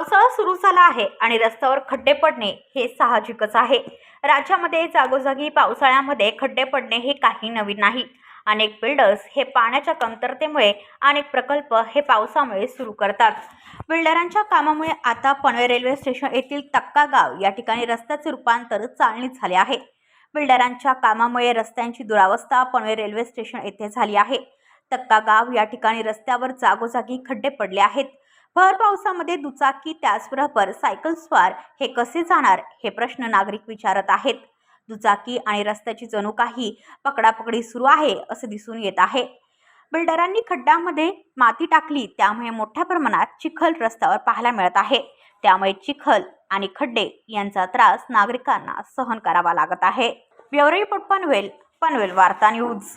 पावसाळा सुरू झाला आहे आणि रस्त्यावर खड्डे पडणे हे साहजिकच आहे. राज्यामध्ये जागोजागी पावसाळ्यामध्ये खड्डे पडणे हे काही नवीन नाही. अनेक बिल्डर्स हे पाण्याच्या कमतरतेमुळे अनेक प्रकल्प हे पावसामुळे सुरू करतात. बिल्डरांच्या कामामुळे आता पनवे रेल्वे स्टेशन येथील तक्का गाव या ठिकाणी रस्त्याचे रूपांतर चालणीत झाले आहे. बिल्डरांच्या कामामुळे रस्त्यांची दुरावस्था पनवे रेल्वे स्टेशन येथे झाली आहे. तक्का गाव या ठिकाणी रस्त्यावर जागोजागी खड्डे पडले आहेत. भर पावसामध्ये दुचाकी त्याचबरोबर सायकल स्वार हे कसे जाणार हे प्रश्न नागरिक विचारत आहेत. दुचाकी आणि रस्त्याची जणू काही पकडापकडी सुरू आहे असं दिसून येत आहे. बिल्डरांनी खड्ड्यामध्ये माती टाकली त्यामुळे मोठ्या प्रमाणात चिखल रस्त्यावर पाहायला मिळत आहे. त्यामुळे चिखल आणि खड्डे यांचा त्रास नागरिकांना सहन करावा लागत आहे. ब्युरो पनवेल पनवेल वार्ता न्यूज.